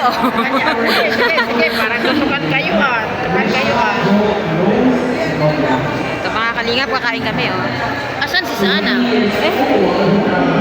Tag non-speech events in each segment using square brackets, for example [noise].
Sige, sige, sige, parang tutukan kayo ah. Tutukan kayo ah. Ito mga kalingap, kakain kami oh. Asan si Sana? Eh?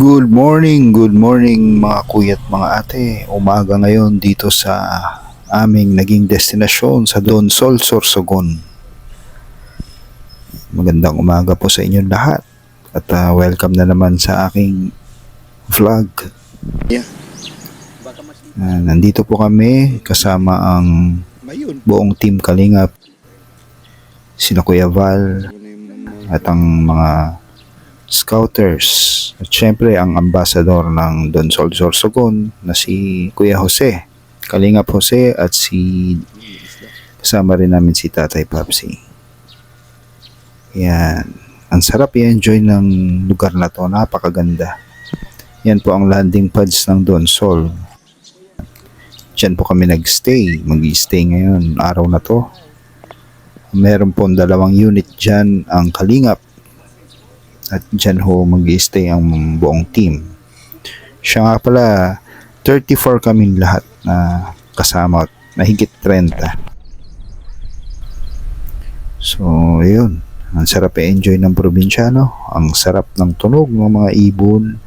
Good morning, good morning mga kuya at mga ate. Umaga ngayon dito sa aming naging destinasyon sa Don Sol, Sorsogon. Magandang umaga po sa inyong lahat. At ah, welcome na naman sa aking vlog. Ah, nandito po kami kasama ang buong team Kalingap. Sina Kuya Val at ang mga scouters at syempre ang ambassador ng Don Sol Sorsogon na si Kuya Jose Kalingap Jose at si kasama rin namin si Tatay Papsi. Yan. Ang sarap i-enjoy ng lugar na to. Napakaganda. Yan po ang landing pads ng Don Sol. Diyan po kami nagstay. Mag-stay ngayon. Araw na to. Meron pong dalawang unit dyan ang Kalingap at dyan ho mag stay ang buong team. Siya nga pala, 34 kaming lahat na kasama at mahigit 30. So, yun. Ang sarap i-enjoy ng probinsyano. Ang sarap ng tunog ng mga ibon.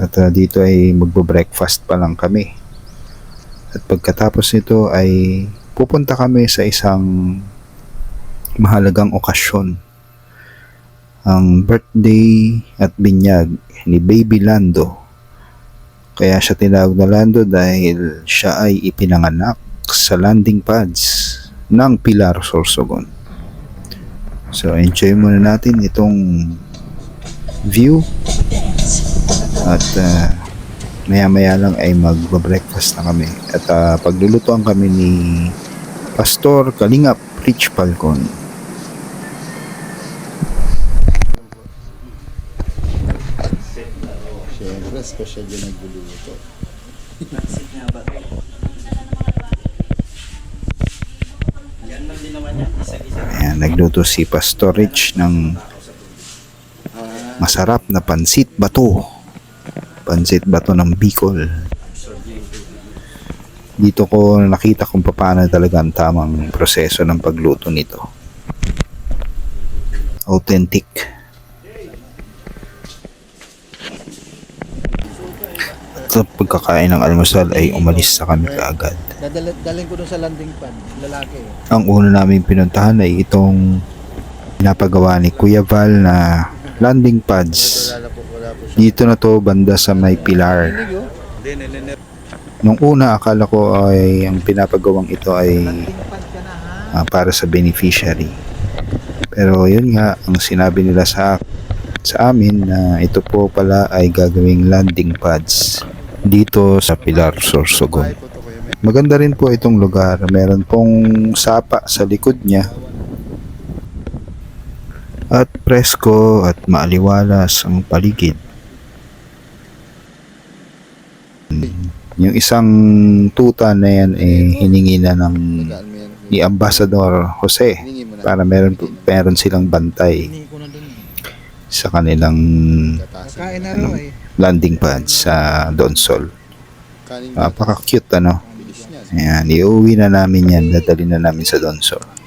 At ah, dito ay magbo-breakfast pa lang kami. At pagkatapos nito ay pupunta kami sa isang mahalagang okasyon. Ang birthday at binyag ni Baby Lando. Kaya siya tinawag na Lando dahil siya ay ipinanganak sa landing pads ng Pilar Sorsogon. So enjoy muna natin itong view at uh, maya maya lang ay magba-breakfast na kami at uh, paglulutuan kami ni Pastor Kalingap Rich Falcon. Siyempre, special yung nagluluto. Ayan, nagluto si Pastor Rich ng masarap na pansit bato. Pansit bato ng Bicol. Dito ko nakita kung paano talaga ang tamang proseso ng pagluto nito. Authentic. Sa pagkakain ng almusal ay umalis na kami kaagad. Dadala, dalhin ko dun sa landing pad, lalaki. Ang una namin pinuntahan ay itong pinapagawa ni Kuya Val na landing pads. Dito na to banda sa may pilar. Nung una akala ko ay ang pinapagawang ito ay ah, para sa beneficiary. Pero yun nga ang sinabi nila sa sa amin na ito po pala ay gagawing landing pads dito sa Pilar Sorsogon. Maganda rin po itong lugar. Meron pong sapa sa likod niya. At presko at maaliwalas ang paligid. Yung isang tuta na yan eh hiningi na ng ni Ambassador Jose para meron meron silang bantay sa kanilang Tatasan. Landing pad sa Donsol. Kanin Napaka-cute ano. Bilis niya. Ayan, iuwi na namin yan. Dadali na namin sa Donsol.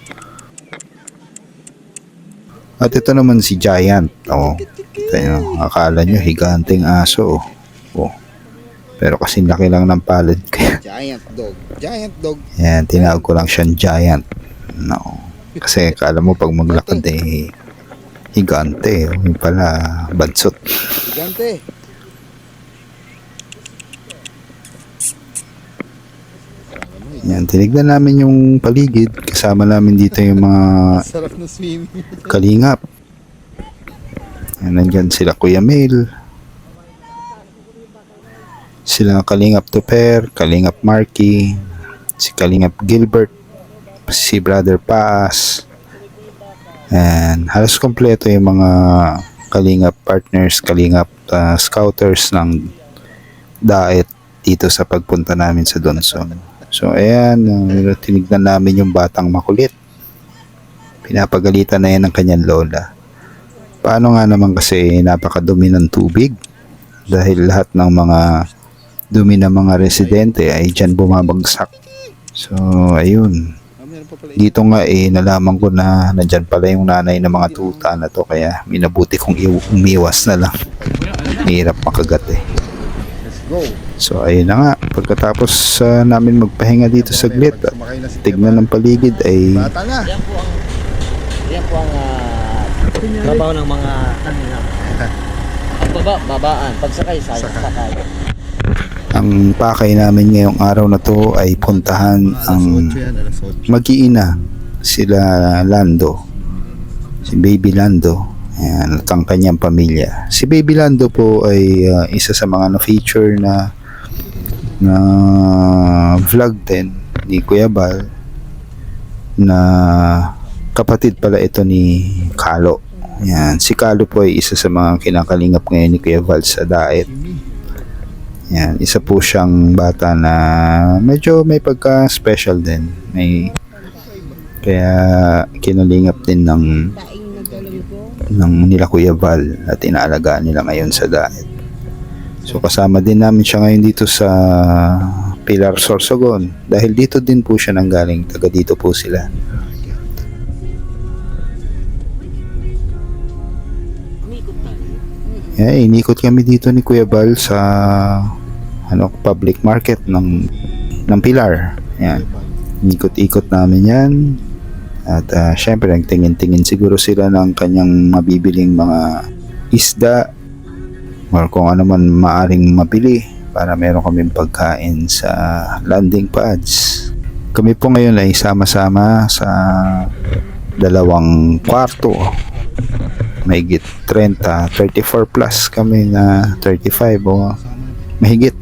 At ito naman si Giant. Oh, kita nyo, akala nyo higanteng aso. Oh. Oh. Pero kasi laki lang ng palad. Kaya, [laughs] Giant dog. Giant dog. yan, tinawag ko lang siyang Giant. No. Kasi akala mo pag maglakad eh, higante. Yung pala, bansot. Gigante. Yan, tinignan namin yung paligid. Kasama namin dito yung mga [laughs] kalingap. Yan, nandyan sila Kuya Mail. Sila Kalingap Tuper, Kalingap Marky, si Kalingap Gilbert, si Brother Paas. And halos kompleto yung mga Kalingap partners, Kalingap uh, scouters ng daet dito sa pagpunta namin sa Donson. So ayan, tinignan namin yung batang makulit. Pinapagalitan na yan ng kanyang lola. Paano nga naman kasi napakadumi ng tubig? Dahil lahat ng mga dumi ng mga residente ay dyan bumabagsak. So, ayun. Dito nga eh, nalaman ko na nandyan pala yung nanay ng mga tuta na to. Kaya minabuti kong iw- umiwas na lang. Hirap makagat eh. Let's go. So, ayun na nga. Pagkatapos ah, namin magpahinga dito saglit at tignan ng paligid ay Bata na. Yan po ang yan po ang ah, trabaho ng mga kanina. [laughs] Pagbaba, babaan. Pagsakay, sakay. sakay. ang pakay namin ngayong araw na to ay puntahan ang 8 yan. Alas 8. mag-iina sila Lando si Baby Lando Ayan, at ang kanyang pamilya si Baby Lando po ay uh, isa sa mga na-feature na na vlog din ni Kuya Bal na kapatid pala ito ni Kalo Ayan, si Kalo po ay isa sa mga kinakalingap ngayon ni Kuya Val sa Daet yan, isa po siyang bata na medyo may pagka-special din. May kaya kinalingap din ng ng nila Kuya Val at inaalagaan nila ngayon sa diet. So kasama din namin siya ngayon dito sa Pilar Sorsogon dahil dito din po siya nanggaling, taga dito po sila. Yeah, inikot kami dito ni Kuya Bal sa ano public market ng ng Pilar. Yan. Ikot-ikot namin 'yan. At ah, syempre nagtingin-tingin siguro sila ng kanyang mabibiling mga isda or kung ano man maaring mabili para meron kaming pagkain sa landing pads. Kami po ngayon ay sama-sama sa dalawang kwarto mahigit 30, 34 plus kami na 35 o mahigit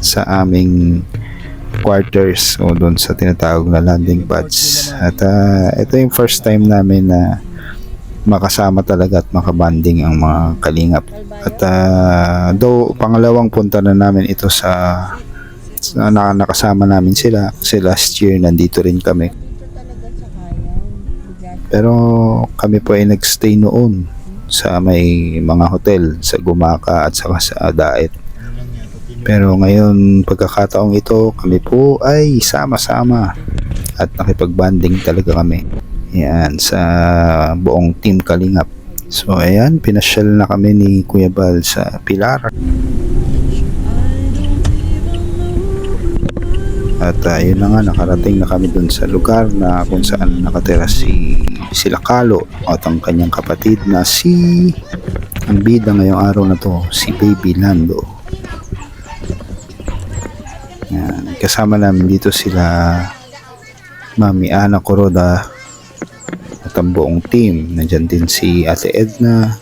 sa aming quarters o doon sa tinatawag na landing pads. At ah, ito yung first time namin na makasama talaga at makabanding ang mga kalingap. At ah, though pangalawang punta na namin ito sa, sa na, nakasama namin sila kasi last year nandito rin kami. Pero kami po ay nagstay noon sa may mga hotel sa Gumaka at saka sa Daet. Pero ngayon pagkakataong ito kami po ay sama-sama at nakipagbanding talaga kami. Yan sa buong team Kalingap. So ayan, pinasyal na kami ni Kuya Bal sa Pilar. At uh, na nga, nakarating na kami dun sa lugar na kung saan nakatira si sila Kalo at ang kanyang kapatid na si ang bida ngayong araw na to, si Baby Lando. Yan, kasama namin dito sila Mami Ana Coroda at ang buong team. Nandyan din si Ate Edna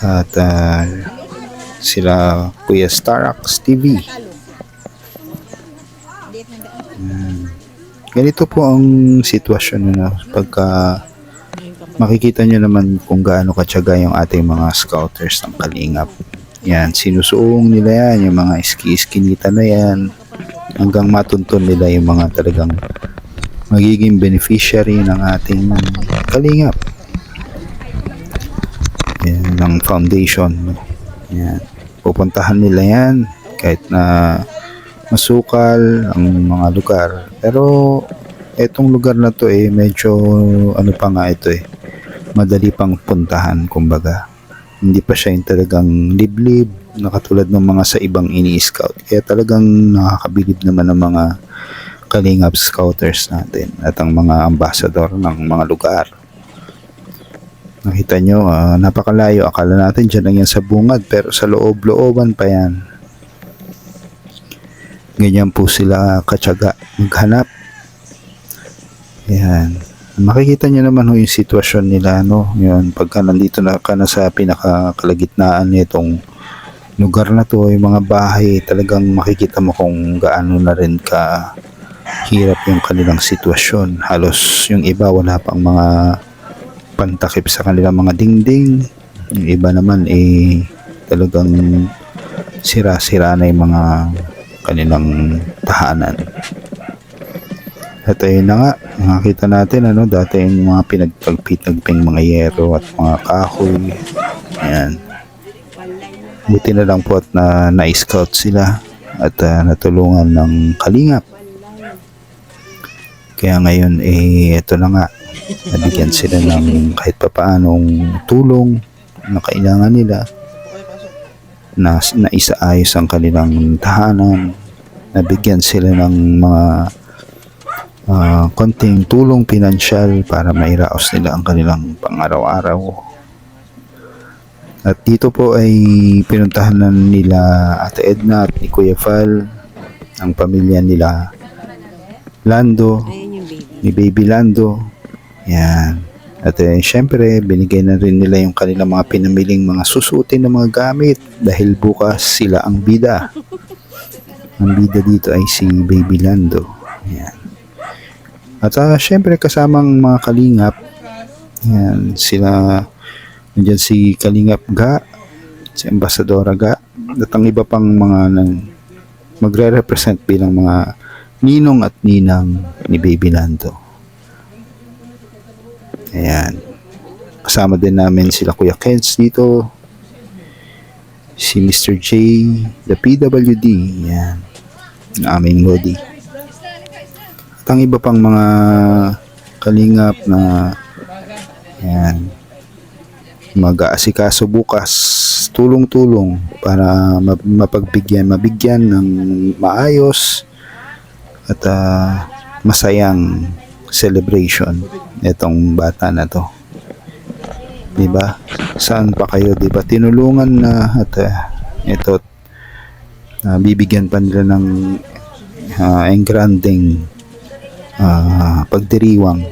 at ah, sila Kuya Starax TV. ganito po ang sitwasyon na pagka makikita nyo naman kung gaano katyaga yung ating mga scouters ng Kalingap Yan, sinusuong nila yan, yung mga iski-iskinita na yan, hanggang matuntun nila yung mga talagang magiging beneficiary ng ating kalingap. Yan, ng foundation. Yan. Pupuntahan nila yan kahit na masukal ang mga lugar. Pero etong lugar na to eh medyo ano pa nga ito eh madali pang puntahan kumbaga hindi pa siya yung talagang liblib na katulad ng mga sa ibang ini-scout kaya talagang nakakabilib naman ng mga kalingap scouters natin at ang mga ambassador ng mga lugar nakita nyo ah, napakalayo akala natin dyan lang yan sa bungad pero sa loob-looban pa yan ganyan po sila katsaga maghanap Ayan. Makikita nyo naman ho yung sitwasyon nila, no? Yun, pagka nandito na ka na sa pinakakalagitnaan nitong lugar na to, yung mga bahay, talagang makikita mo kung gaano na rin ka hirap yung kanilang sitwasyon. Halos yung iba wala pang mga pantakip sa kanilang mga dingding. Yung iba naman eh talagang sira-sira na yung mga kanilang tahanan. At ayun na nga, nakita natin ano, dati yung mga pinagpagpitagping mga yero at mga kahoy. Ayan. Buti na lang po at na, na-scout sila at ah, natulungan ng kalingap. Kaya ngayon eh ito na nga, nabigyan sila ng kahit papaanong tulong na kailangan nila na naisaayos ang kanilang tahanan, nabigyan sila ng mga ah, konting tulong pinansyal para mairaos nila ang kanilang pang-araw-araw. At dito po ay pinuntahan nila Ate Edna at ni Kuya Val, ang pamilya nila Lando, ni Baby Lando. Yan. At eh, syempre, binigay na rin nila yung kanilang mga pinamiling mga susutin na mga gamit dahil bukas sila ang bida. Ang bida dito ay si Baby Lando. Yan. At ah, syempre kasamang mga kalingap, yan, sila, nandiyan si Kalingap Ga, si Ambassadora Ga, at ang iba pang mga nang magre-represent bilang mga ninong at ninang ni Baby Lando. Ayan. Kasama din namin sila Kuya Kens dito, si Mr. J, the PWD, yan, ang aming Lodi at ang iba pang mga kalingap na yan mag-aasikaso bukas tulong-tulong para ma- mapagbigyan mabigyan ng maayos at ah, masayang celebration itong bata na to. 'di ba saan pa kayo 'di ba tinulungan na at ah, ito ah, bibigyan pa nila ng uh, engranding ah, pagdiriwang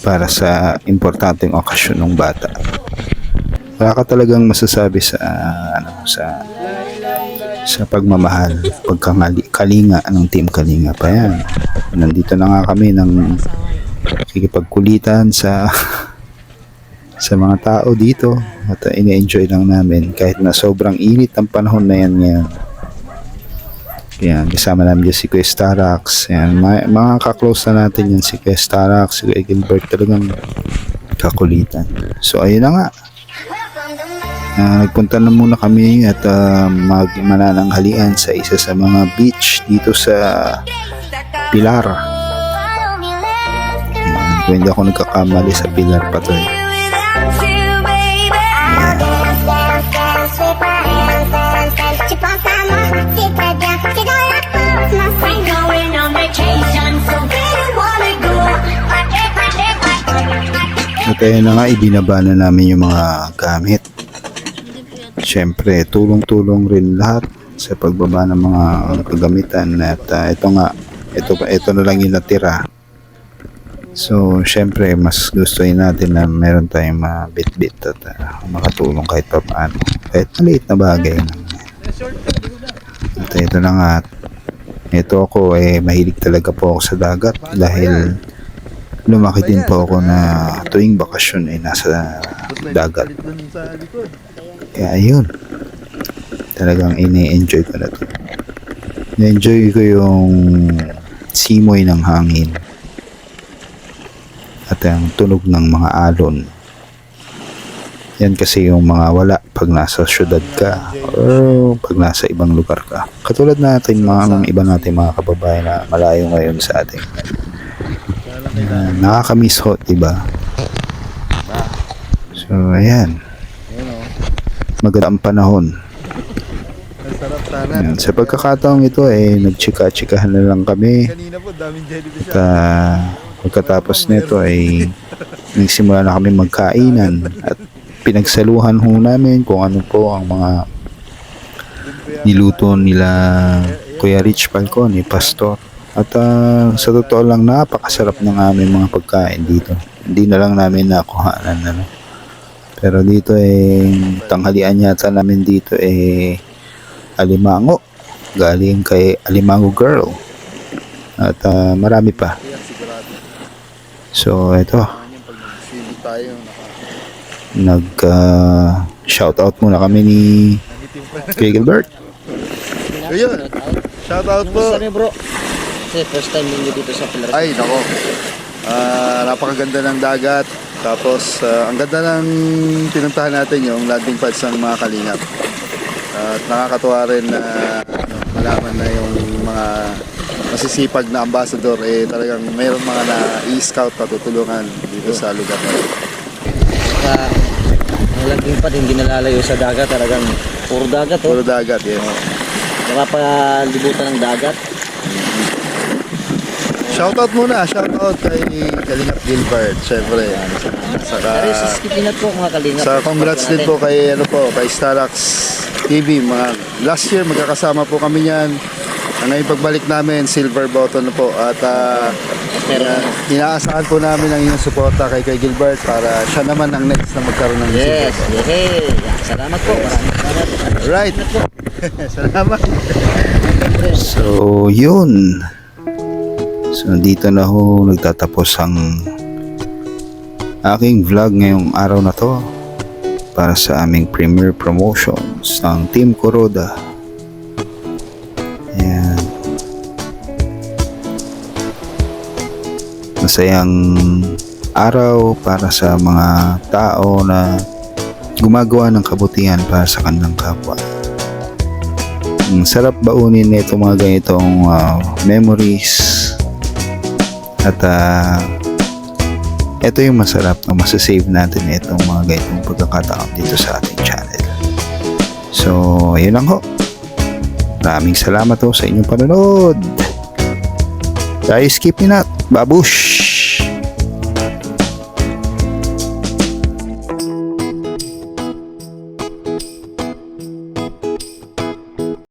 para sa importanteng okasyon ng bata. Wala ka talagang masasabi sa ano sa sa pagmamahal, pagkangali kalinga ng team Kalinga pa yan. Nandito na nga kami ng kikipagkulitan sa [laughs] sa mga tao dito at uh, ini-enjoy lang namin kahit na sobrang init ang panahon na yan ngayon. Yan, kasama namin dyan si Kuya Starax. Yan, mga, mga kaklose na natin yan si Kuya si Kuya Gilbert talagang kakulitan. So, ayun na nga. Ah, nagpunta na muna kami at uh, mag manananghalian sa isa sa mga beach dito sa Pilar. Yan, kung hindi ako nagkakamali sa Pilar pa to eh. At ayun na nga, ibinaba na namin yung mga gamit. Siyempre, tulong-tulong rin lahat sa pagbaba ng mga kagamitan at ah, ito nga, ito, ito na lang yung natira. So, syempre, mas gustuin natin na meron tayong mabit-bit at ah, makatulong kahit pa paano. Kahit maliit na bagay. At ito na nga, ito ako eh, mahilig talaga po ako sa dagat dahil lumaki din po ako na tuwing bakasyon ay nasa dagat. Kaya ayun. talagang ini-enjoy ko na to. Na-enjoy ko yung simoy ng hangin at ang tunog ng mga alon. Yan kasi yung mga wala pag nasa syudad ka or pag nasa ibang lugar ka. Katulad natin mga ng iba natin mga kababayan na malayo ngayon sa atin. Uh, nakakamiss ho, diba? So, ayan. Maganda ang panahon. Ayan. Sa pagkakataong ito, eh, nagchika-chikahan na lang kami. At ah, pagkatapos nito ay [laughs] nagsimula na kami magkainan at pinagsaluhan ho namin kung ano po ang mga niluto nila Kuya Rich Falcone, Pastor. At ah, sa totoo lang, napakasarap ng aming mga pagkain dito. Hindi na lang namin nakuhaan. Ano. Pero dito eh, tanghalian yata namin dito eh, alimango. Galing kay Alimango Girl. At ah, marami pa. So, ito. Nag ah, shoutout muna kami ni Kuya Gilbert. Ayun. Shout out po. Niyo bro? Kasi first time ninyo dito sa Pilar. Ay, nako. Ah, napakaganda ng dagat. Tapos, ah, ang ganda ng pinuntahan natin yung landing pads ng mga kalingap. At nakakatuwa rin na ano, malaman na yung mga masisipag na ambassador eh talagang mayroong mga na-i-scout na tutulungan dito sa lugar na ito. Saka, ang laging pa din ginalalayo sa dagat. Talagang puro dagat oh. Puro dagat, yes. Napapalibutan ng dagat. Shoutout muna, shoutout kay Kalingap Gilbert, syempre. Saka Pero sa skip peanut po mga kalingap. Sa congrats din po kay ano po, kay Starax TV. Mga last year magkakasama po kami niyan. Ang ngayon pagbalik namin, silver button na po at Pero, ina- inaasahan po namin ang inyong suporta kay kay Gilbert para siya naman ang next na magkaroon ng yes, silver button. yes. Salamat po. Maraming salamat. Right. [laughs] Salamat. So, yun. So, dito na ho nagtatapos ang aking vlog ngayong araw na to para sa aming premiere promotions ng Team Kuroda. Ayan. Masayang araw para sa mga tao na gumagawa ng kabutihan para sa kanilang kapwa. Ang sarap baunin nito mga ganitong ah, memories at ah, ito yung masarap na masasave natin itong mga ganitong pagkakataon dito sa ating channel. So, yun lang ho. Maraming salamat ho sa inyong panonood. Tayo skip nyo na. Babush!